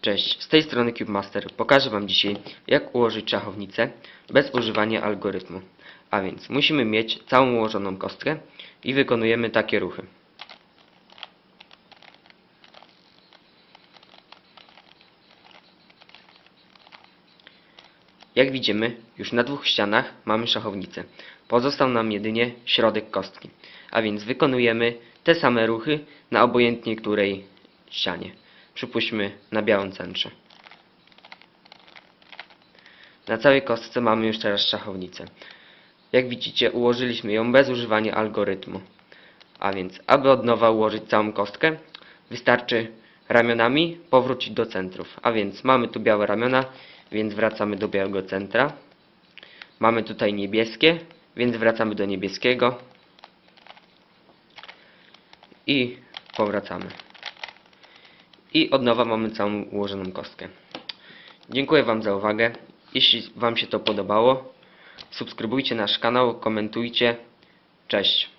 Cześć, z tej strony CubeMaster. Pokażę Wam dzisiaj, jak ułożyć szachownicę bez używania algorytmu. A więc musimy mieć całą ułożoną kostkę i wykonujemy takie ruchy. Jak widzimy, już na dwóch ścianach mamy szachownicę. Pozostał nam jedynie środek kostki. A więc wykonujemy te same ruchy na obojętnie której ścianie. Przypuśćmy na białym centrze. Na całej kostce mamy już teraz szachownicę. Jak widzicie, ułożyliśmy ją bez używania algorytmu. A więc, aby od nowa ułożyć całą kostkę, wystarczy ramionami powrócić do centrów. A więc mamy tu białe ramiona, więc wracamy do białego centra. Mamy tutaj niebieskie, więc wracamy do niebieskiego. I powracamy. I od nowa mamy całą ułożoną kostkę. Dziękuję Wam za uwagę. Jeśli Wam się to podobało, subskrybujcie nasz kanał, komentujcie. Cześć.